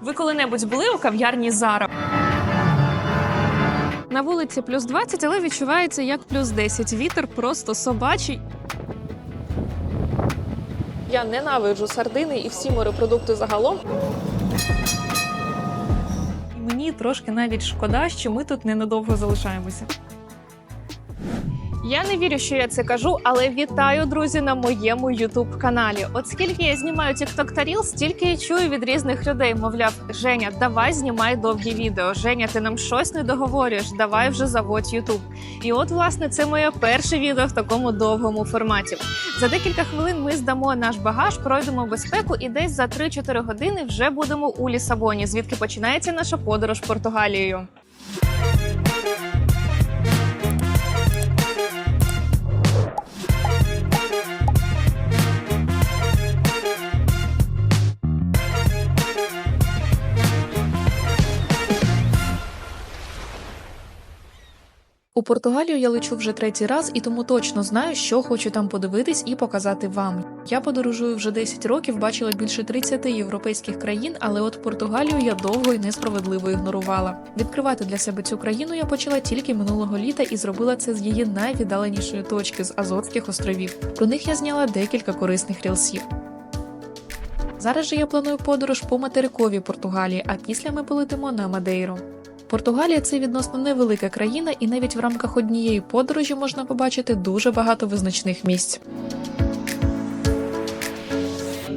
Ви коли-небудь були у кав'ярні Зара? На вулиці плюс 20, але відчувається як плюс 10. Вітер просто собачий. Я ненавиджу сардини і всі морепродукти загалом. Мені трошки навіть шкода, що ми тут ненадовго залишаємося. Я не вірю, що я це кажу, але вітаю, друзі, на моєму youtube каналі. От скільки я знімаю TikTok та Reels, стільки я чую від різних людей. Мовляв, Женя, давай знімай довгі відео. Женя, ти нам щось не договорюєш. Давай вже заводь YouTube. І от, власне, це моє перше відео в такому довгому форматі. За декілька хвилин ми здамо наш багаж, пройдемо безпеку, і десь за 3-4 години вже будемо у Лісабоні, звідки починається наша подорож Португалією. У Португалію я лечу вже третій раз і тому точно знаю, що хочу там подивитись і показати вам. Я подорожую вже 10 років, бачила більше 30 європейських країн, але от Португалію я довго і несправедливо ігнорувала. Відкривати для себе цю країну я почала тільки минулого літа і зробила це з її найвіддаленішої точки з Азорських островів. Про них я зняла декілька корисних рілсів. Зараз же я планую подорож по материковій Португалії, а після ми полетимо на Мадейру. Португалія це відносно невелика країна, і навіть в рамках однієї подорожі можна побачити дуже багато визначних місць.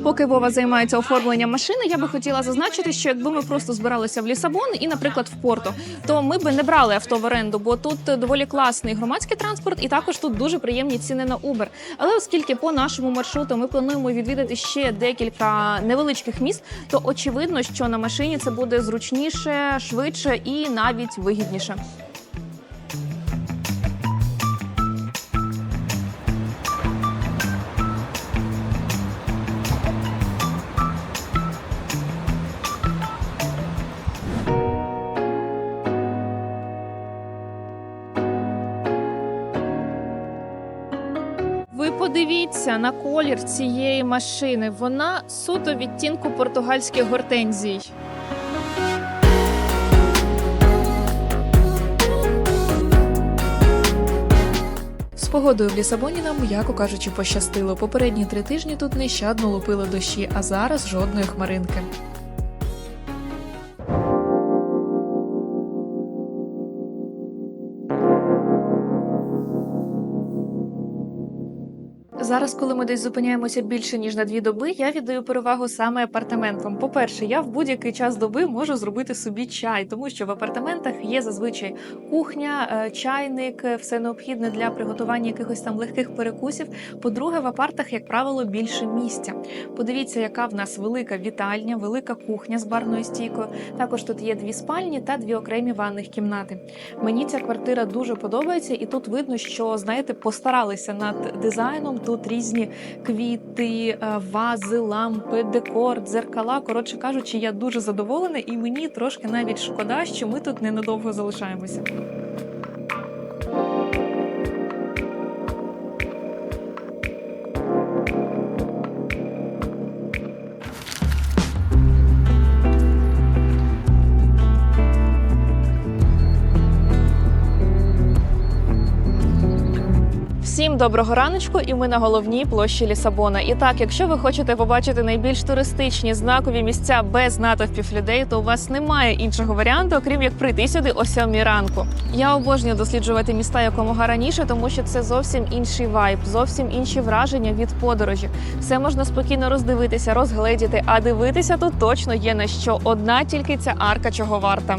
Поки Вова займається оформленням машини, я би хотіла зазначити, що якби ми просто збиралися в Лісабон і, наприклад, в Порту, то ми би не брали авто в оренду, бо тут доволі класний громадський транспорт, і також тут дуже приємні ціни на Uber. Але оскільки по нашому маршруту ми плануємо відвідати ще декілька невеличких міст, то очевидно, що на машині це буде зручніше, швидше і навіть вигідніше. Подивіться на колір цієї машини. Вона суто відтінку португальських гортензій. З погодою в Лісабоні нам, м'яко кажучи, пощастило. Попередні три тижні тут нещадно лупили дощі, а зараз жодної хмаринки. Коли ми десь зупиняємося більше ніж на дві доби, я віддаю перевагу саме апартаментам. По-перше, я в будь-який час доби можу зробити собі чай, тому що в апартаментах є зазвичай кухня, е, чайник, е, все необхідне для приготування якихось там легких перекусів. По-друге, в апартах, як правило, більше місця. Подивіться, яка в нас велика вітальня, велика кухня з барною стійкою. Також тут є дві спальні та дві окремі ванних кімнати. Мені ця квартира дуже подобається, і тут видно, що знаєте, постаралися над дизайном. Тут різні квіти, е, вази, лампи, декор, дзеркала. Коротше кажучи, я дуже задоволена, і мені трошки навіть шкода, що ми тут ненадовго залишаємося. Всім доброго раночку, і ми на головній площі Лісабона. І так, якщо ви хочете побачити найбільш туристичні знакові місця без натовпів людей, то у вас немає іншого варіанту, окрім як прийти сюди о сьомій ранку. Я обожнюю досліджувати міста якомога раніше, тому що це зовсім інший вайб, зовсім інші враження від подорожі. Все можна спокійно роздивитися, розгледіти, а дивитися тут точно є на що. Одна тільки ця арка чого варта.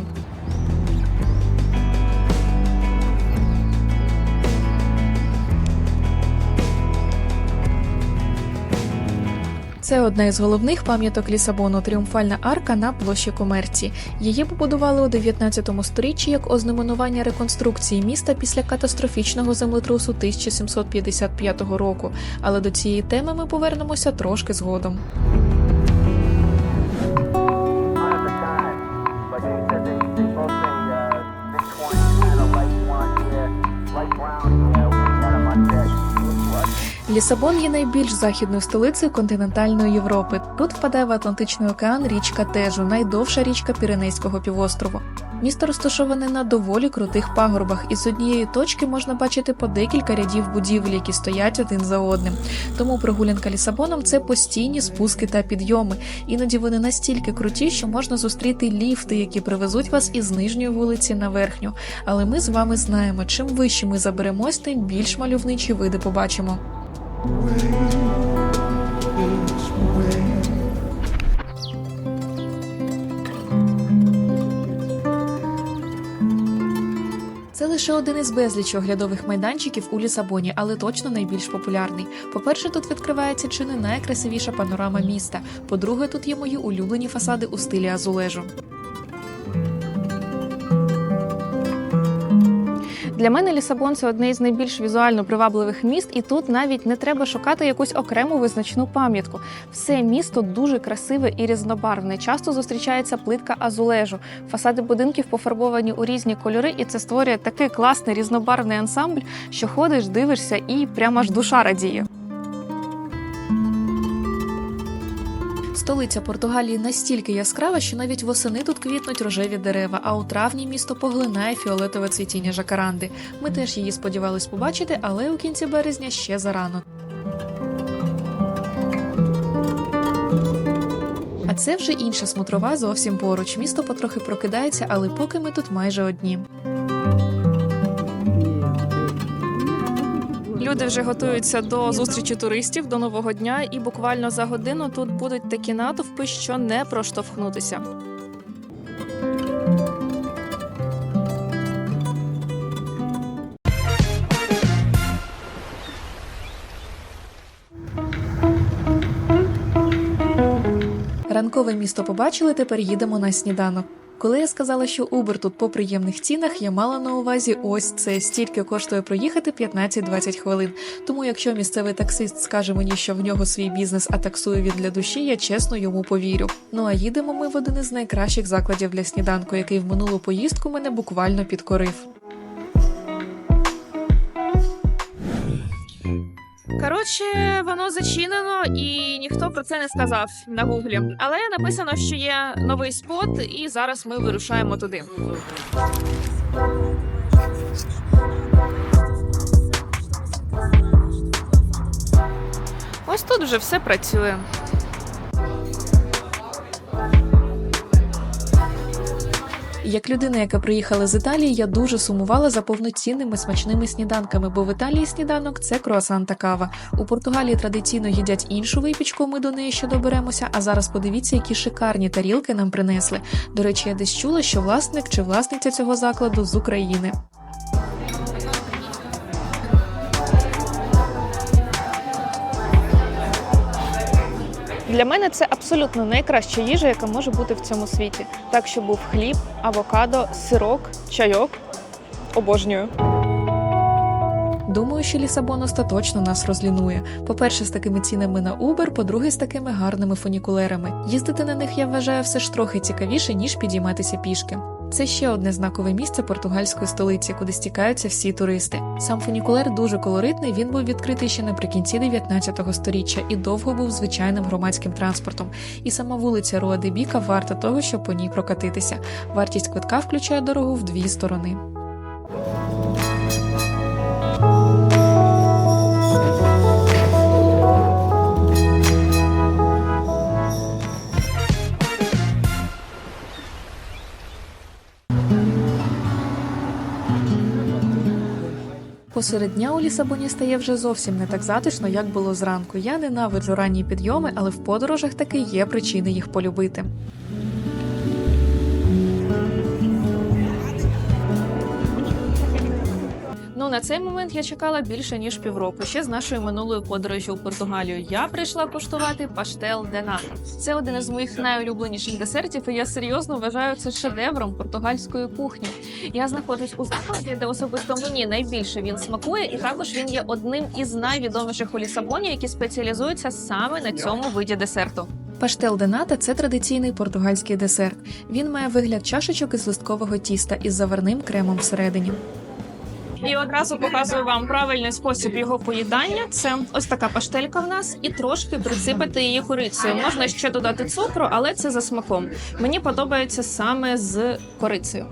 Це одна із головних пам'яток Лісабону тріумфальна арка на площі комерції. Її побудували у 19 сторіччі як ознаменування реконструкції міста після катастрофічного землетрусу 1755 року. Але до цієї теми ми повернемося трошки згодом. Лісабон є найбільш західною столицею континентальної Європи. Тут впадає в Атлантичний океан річка Тежу, найдовша річка Піренейського півострову. Місто розташоване на доволі крутих пагорбах, і з однієї точки можна бачити по декілька рядів будівель, які стоять один за одним. Тому прогулянка Лісабоном це постійні спуски та підйоми. Іноді вони настільки круті, що можна зустріти ліфти, які привезуть вас із нижньої вулиці на верхню. Але ми з вами знаємо, чим вище ми заберемось, тим більш мальовничі види побачимо. Це лише один із безлічі оглядових майданчиків у Лісабоні, але точно найбільш популярний. По-перше, тут відкривається чи не найкрасивіша панорама міста. По-друге, тут є мої улюблені фасади у стилі азулежу. Для мене Лісабон це одне із найбільш візуально привабливих міст, і тут навіть не треба шукати якусь окрему визначну пам'ятку. Все місто дуже красиве і різнобарвне. Часто зустрічається плитка азулежу. Фасади будинків пофарбовані у різні кольори, і це створює такий класний різнобарвний ансамбль, що ходиш, дивишся, і прямо аж душа радіє. Столиця Португалії настільки яскрава, що навіть восени тут квітнуть рожеві дерева, а у травні місто поглинає фіолетове цвітіння жакаранди. Ми теж її сподівались побачити, але у кінці березня ще зарано. А це вже інша смотрова зовсім поруч. Місто потрохи прокидається, але поки ми тут майже одні. Люди вже готуються до зустрічі туристів до нового дня, і буквально за годину тут будуть такі натовпи, що не проштовхнутися. Ранкове місто побачили, тепер їдемо на сніданок. Коли я сказала, що Uber тут по приємних цінах, я мала на увазі ось це стільки коштує проїхати 15-20 хвилин. Тому, якщо місцевий таксист скаже мені, що в нього свій бізнес, а таксує він для душі, я чесно йому повірю. Ну а їдемо ми в один із найкращих закладів для сніданку, який в минулу поїздку мене буквально підкорив. Коротше, воно зачинено і ніхто про це не сказав на гуглі. Але написано, що є новий спот, і зараз ми вирушаємо туди. Ось тут вже все працює. Як людина, яка приїхала з Італії, я дуже сумувала за повноцінними смачними сніданками, бо в Італії сніданок це круасан та кава. У Португалії традиційно їдять іншу випічку. Ми до неї ще доберемося. А зараз подивіться, які шикарні тарілки нам принесли. До речі, я десь чула, що власник чи власниця цього закладу з України. Для мене це абсолютно найкраща їжа, яка може бути в цьому світі. Так, що був хліб, авокадо, сирок, чайок. Обожнюю. Думаю, що Лісабон остаточно нас розлінує. По-перше, з такими цінами на Uber, по-друге, з такими гарними фунікулерами. Їздити на них я вважаю все ж трохи цікавіше, ніж підійматися пішки. Це ще одне знакове місце португальської столиці, куди стікаються всі туристи. Сам фунікулер дуже колоритний. Він був відкритий ще наприкінці 19 століття і довго був звичайним громадським транспортом. І сама вулиця Руа де Біка варта того, щоб по ній прокатитися. Вартість квитка включає дорогу в дві сторони. Посеред дня у Лісабоні стає вже зовсім не так затишно, як було зранку. Я ненавиджу ранні підйоми, але в подорожах таки є причини їх полюбити. На цей момент я чекала більше ніж півроку. Ще з нашої минулої подорожі у Португалію. Я прийшла куштувати паштел де. Це один із моїх найулюбленіших десертів, і я серйозно вважаю це шедевром португальської кухні. Я знаходжусь у закладі, де особисто мені найбільше він смакує, і також він є одним із найвідоміших у Лісабоні, які спеціалізуються саме на цьому виді десерту. Паштел де ната – це традиційний португальський десерт. Він має вигляд чашечок із листкового тіста із заварним кремом всередині. І одразу показую вам правильний спосіб його поїдання. Це ось така паштелька в нас, і трошки присипати її корицею. Можна ще додати цукру, але це за смаком. Мені подобається саме з корицею.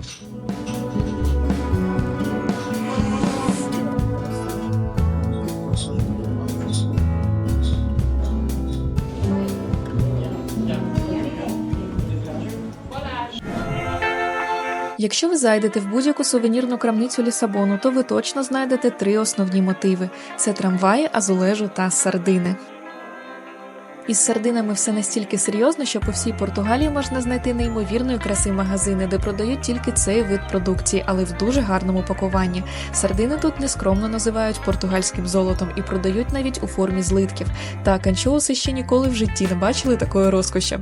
Якщо ви зайдете в будь-яку сувенірну крамницю Лісабону, то ви точно знайдете три основні мотиви: це трамваї, азулежу та сардини. Із сардинами все настільки серйозно, що по всій Португалії можна знайти неймовірної краси магазини, де продають тільки цей вид продукції, але в дуже гарному пакуванні. Сардини тут нескромно називають португальським золотом і продають навіть у формі злитків. Так, анчоуси ще ніколи в житті не бачили такої розкоші.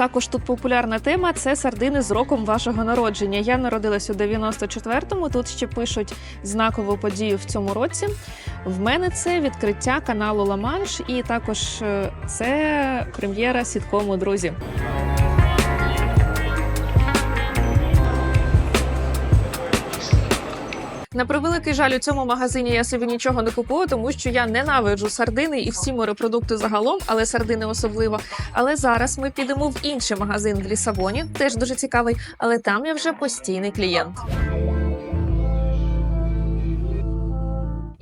Також тут популярна тема це сардини з роком вашого народження. Я народилась у 94-му. Тут ще пишуть знакову подію в цьому році. В мене це відкриття каналу Ла-Манш, і також е, це прем'єра сіткому друзі. На превеликий жаль, у цьому магазині я собі нічого не купую, тому що я ненавиджу сардини і всі морепродукти загалом, але сардини особливо. Але зараз ми підемо в інший магазин в Лісабоні, теж дуже цікавий, але там я вже постійний клієнт.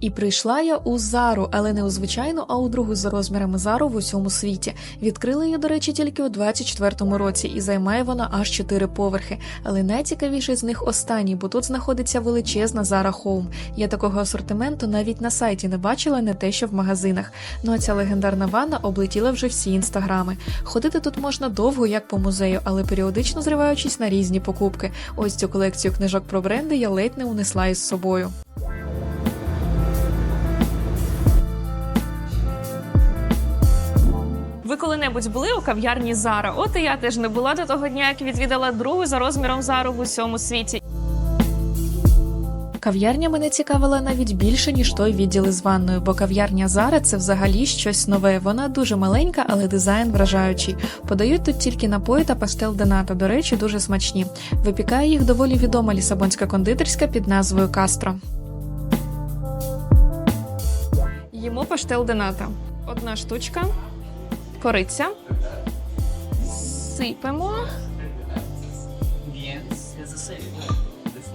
І прийшла я у Зару, але не у звичайну, а у другу за розмірами Зару в усьому світі. Відкрили її, до речі, тільки у 24-му році, і займає вона аж 4 поверхи. Але найцікавіший з них останній, бо тут знаходиться величезна Зара Хоум. Я такого асортименту навіть на сайті не бачила, не те, що в магазинах. Ну а ця легендарна ванна облетіла вже всі інстаграми. Ходити тут можна довго, як по музею, але періодично зриваючись на різні покупки. Ось цю колекцію книжок про бренди я ледь не унесла із собою. Ви коли-небудь були у кав'ярні Зара? От і я теж не була до того дня, як відвідала другу за розміром Зару в усьому світі. Кав'ярня мене цікавила навіть більше, ніж той відділ із ванною, бо кав'ярня Зара це взагалі щось нове. Вона дуже маленька, але дизайн вражаючий. Подають тут тільки напої та пастел денато, до речі, дуже смачні. Випікає їх доволі відома лісабонська кондитерська під назвою Кастро. Їмо паштел дената. Одна штучка кориця. Сипемо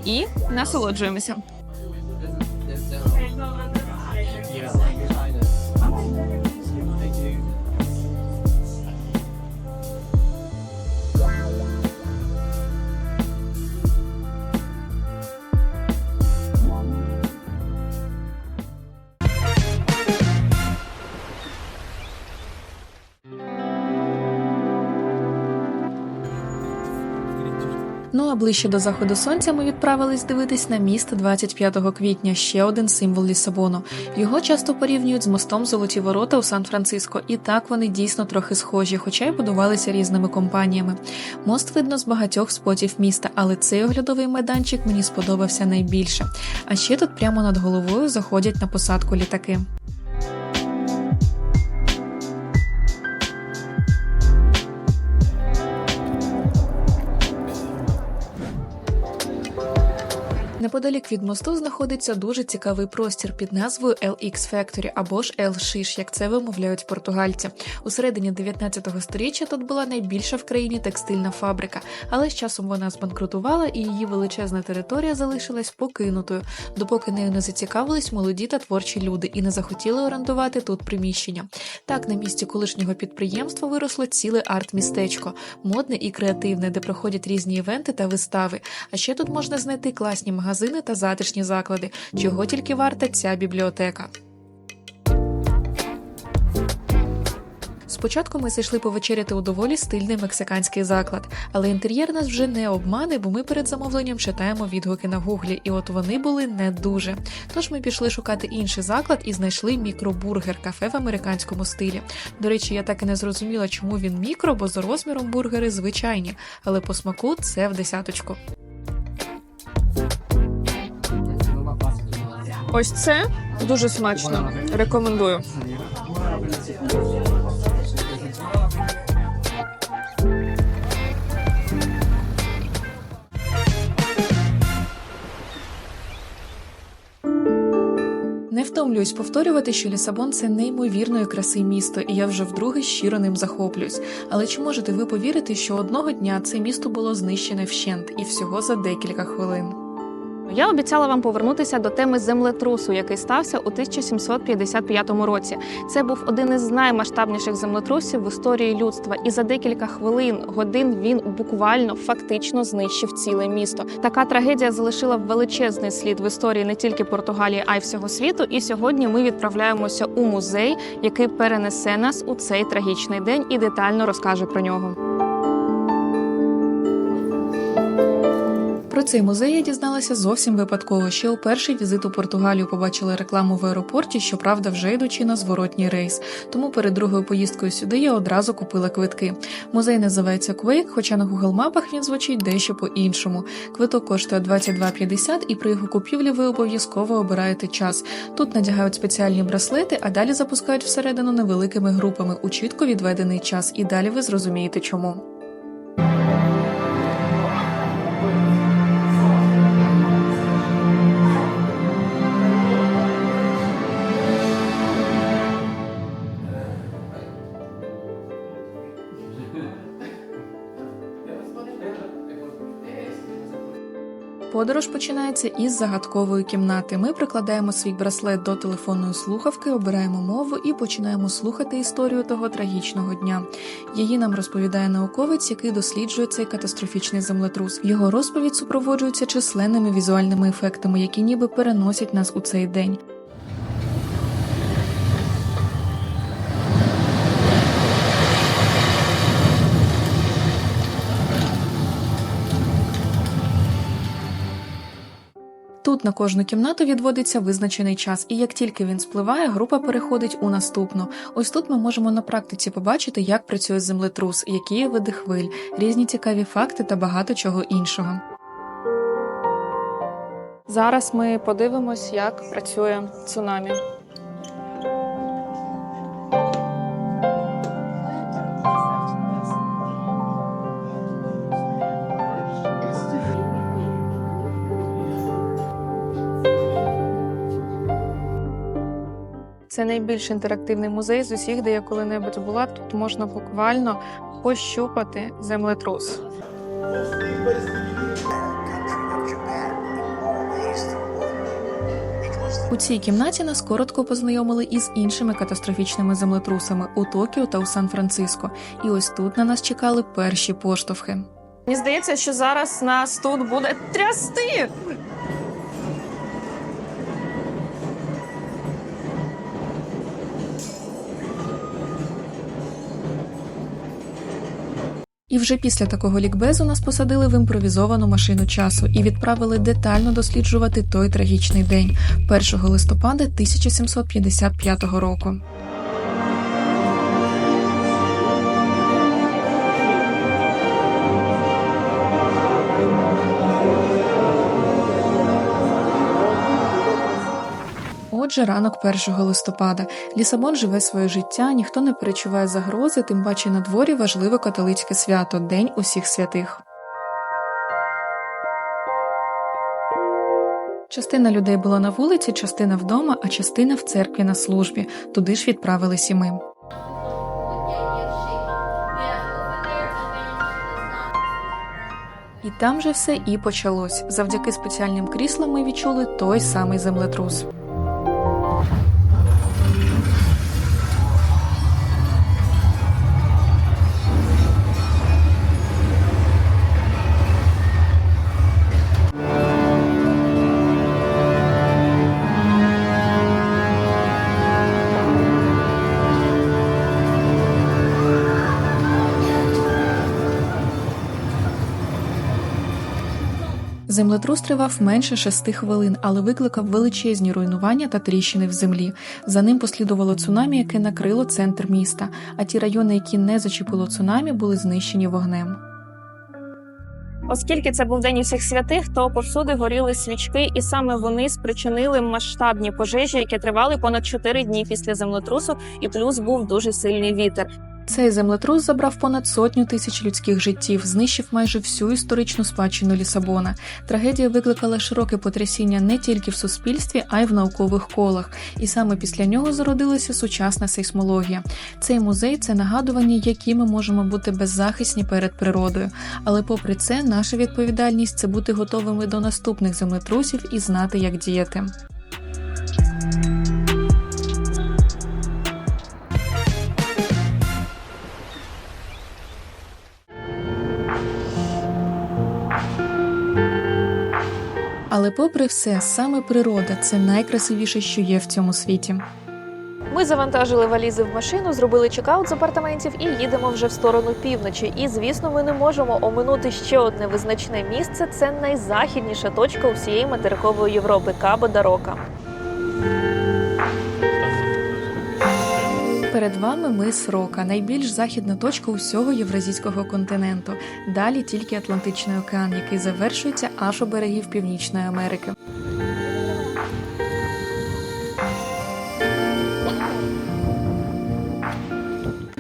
і насолоджуємося. А ближче до заходу сонця ми відправились дивитись на міст 25 квітня, ще один символ Лісабону. Його часто порівнюють з мостом Золоті Ворота у Сан-Франциско, і так вони дійсно трохи схожі, хоча й будувалися різними компаніями. Мост видно з багатьох спотів міста, але цей оглядовий майданчик мені сподобався найбільше. А ще тут прямо над головою заходять на посадку літаки. Неподалік від мосту знаходиться дуже цікавий простір під назвою LX Factory або ж El Shish, як це вимовляють португальці. У середині 19 століття тут була найбільша в країні текстильна фабрика, але з часом вона збанкрутувала і її величезна територія залишилась покинутою, допоки нею не зацікавились молоді та творчі люди і не захотіли орендувати тут приміщення. Так, на місці колишнього підприємства виросло ціле арт-містечко, модне і креативне, де проходять різні івенти та вистави. А ще тут можна знайти класні магазини та затишні заклади, чого тільки варта ця бібліотека. Спочатку ми зайшли повечеряти у доволі стильний мексиканський заклад, але інтер'єр нас вже не обмане, бо ми перед замовленням читаємо відгуки на гуглі, і от вони були не дуже. Тож ми пішли шукати інший заклад і знайшли мікробургер кафе в американському стилі. До речі, я так і не зрозуміла, чому він мікро, бо за розміром бургери звичайні, але по смаку це в десяточку. Ось це дуже смачно. Рекомендую. Не втомлююсь повторювати, що Лісабон це неймовірної краси місто, і я вже вдруге щиро ним захоплююсь. Але чи можете ви повірити, що одного дня це місто було знищене вщент і всього за декілька хвилин? Я обіцяла вам повернутися до теми землетрусу, який стався у 1755 році. Це був один із наймасштабніших землетрусів в історії людства, і за декілька хвилин, годин він буквально фактично знищив ціле місто. Така трагедія залишила величезний слід в історії не тільки Португалії, а й всього світу. І сьогодні ми відправляємося у музей, який перенесе нас у цей трагічний день і детально розкаже про нього. Цей музей я дізналася зовсім випадково. Ще у перший візит у Португалію побачила рекламу в аеропорті, щоправда, вже йдучи на зворотній рейс. Тому перед другою поїздкою сюди я одразу купила квитки. Музей називається Квейк, хоча на Google мапах він звучить дещо по-іншому. Квиток коштує 22,50 і при його купівлі ви обов'язково обираєте час. Тут надягають спеціальні браслети, а далі запускають всередину невеликими групами у чітко відведений час. І далі ви зрозумієте чому. Подорож починається із загадкової кімнати. Ми прикладаємо свій браслет до телефонної слухавки, обираємо мову і починаємо слухати історію того трагічного дня. Її нам розповідає науковець, який досліджує цей катастрофічний землетрус. Його розповідь супроводжується численними візуальними ефектами, які ніби переносять нас у цей день. Тут на кожну кімнату відводиться визначений час, і як тільки він спливає, група переходить у наступну. Ось тут ми можемо на практиці побачити, як працює землетрус, які є види хвиль, різні цікаві факти та багато чого іншого. Зараз ми подивимось, як працює цунамі. Це найбільш інтерактивний музей з усіх, де я коли-небудь була. Тут можна буквально пощупати землетрус. У цій кімнаті нас коротко познайомили із іншими катастрофічними землетрусами у Токіо та у Сан-Франциско. І ось тут на нас чекали перші поштовхи. Мені здається, що зараз нас тут буде трясти. І вже після такого лікбезу нас посадили в імпровізовану машину часу і відправили детально досліджувати той трагічний день 1 листопада 1755 року. Отже, ранок 1 листопада. Лісабон живе своє життя, ніхто не перечуває загрози, тим паче на дворі важливе католицьке свято День усіх святих. Частина людей була на вулиці, частина вдома, а частина в церкві на службі. Туди ж відправились і ми. І там же все і почалось. Завдяки спеціальним кріслам ми відчули той самий землетрус. Землетрус тривав менше шести хвилин, але викликав величезні руйнування та тріщини в землі. За ним послідувало цунамі, яке накрило центр міста. А ті райони, які не зачепило цунамі, були знищені вогнем. Оскільки це був день усіх святих, то повсюди горіли свічки, і саме вони спричинили масштабні пожежі, які тривали понад 4 дні після землетрусу, і плюс був дуже сильний вітер. Цей землетрус забрав понад сотню тисяч людських життів, знищив майже всю історичну спадщину Лісабона. Трагедія викликала широке потрясіння не тільки в суспільстві, а й в наукових колах. І саме після нього зародилася сучасна сейсмологія. Цей музей це нагадування, які ми можемо бути беззахисні перед природою. Але попри це, наша відповідальність це бути готовими до наступних землетрусів і знати, як діяти. Але попри все, саме природа це найкрасивіше, що є в цьому світі. Ми завантажили валізи в машину, зробили чекаут з апартаментів і їдемо вже в сторону півночі. І звісно, ми не можемо оминути ще одне визначне місце. Це найзахідніша точка усієї материкової Європи Кабо да Рока. Перед вами мис Рока, найбільш західна точка усього євразійського континенту. Далі тільки Атлантичний океан, який завершується аж у берегів Північної Америки.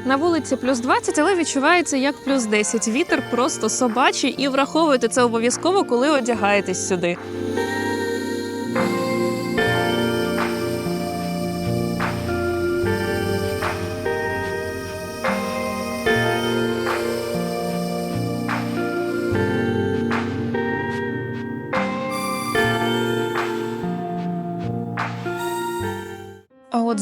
На вулиці плюс 20, але відчувається як плюс 10. Вітер просто собачий, і враховуйте це обов'язково, коли одягаєтесь сюди.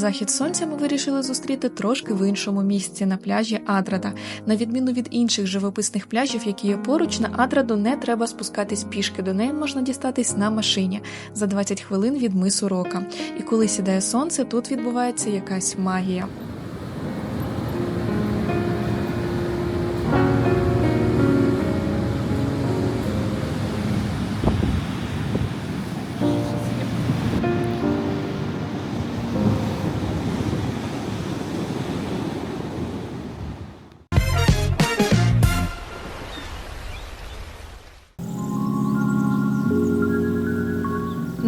Захід сонця ми вирішили зустріти трошки в іншому місці на пляжі Адрада. На відміну від інших живописних пляжів, які є поруч, на Адраду не треба спускатись пішки. До неї можна дістатись на машині за 20 хвилин від мису Рока. І коли сідає сонце, тут відбувається якась магія.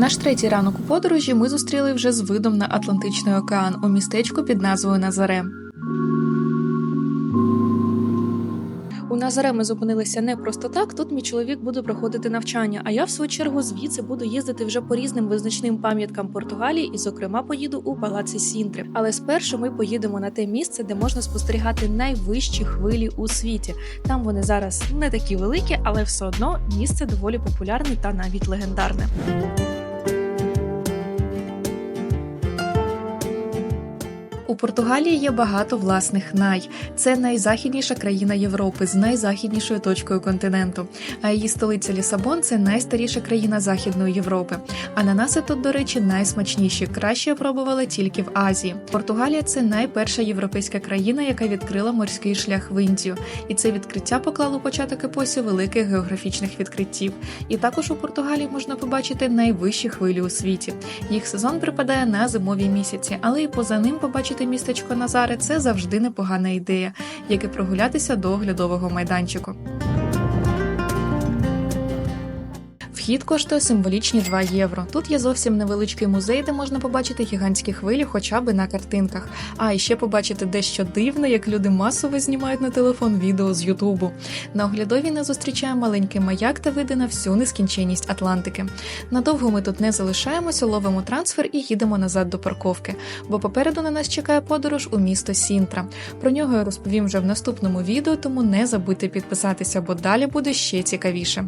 Наш третій ранок у подорожі ми зустріли вже з видом на Атлантичний океан у містечку під назвою Назаре. У Назаре ми зупинилися не просто так. Тут мій чоловік буде проходити навчання. А я, в свою чергу, звідси буду їздити вже по різним визначним пам'яткам Португалії, і, зокрема, поїду у палаці Сінтри. Але спершу ми поїдемо на те місце, де можна спостерігати найвищі хвилі у світі. Там вони зараз не такі великі, але все одно місце доволі популярне та навіть легендарне. У Португалії є багато власних най. Це найзахідніша країна Європи з найзахіднішою точкою континенту. А її столиця Лісабон це найстаріша країна Західної Європи. Ананаси тут, до речі, найсмачніші. Краще я пробувала тільки в Азії. Португалія це найперша європейська країна, яка відкрила морський шлях в Індію. І це відкриття поклало початок епосі великих географічних відкриттів. І також у Португалії можна побачити найвищі хвилі у світі. Їх сезон припадає на зимові місяці, але і поза ним побачити містечко Назари це завжди непогана ідея, як і прогулятися до оглядового майданчику. Вхід коштує символічні 2 євро. Тут є зовсім невеличкий музей, де можна побачити гігантські хвилі, хоча би на картинках. А і ще побачити дещо дивне, як люди масово знімають на телефон відео з Ютубу. На оглядовій нас зустрічає маленький маяк та види на всю нескінченність Атлантики. Надовго ми тут не залишаємося, ловимо трансфер і їдемо назад до парковки. Бо попереду на нас чекає подорож у місто Сінтра. Про нього я розповім вже в наступному відео, тому не забудьте підписатися, бо далі буде ще цікавіше.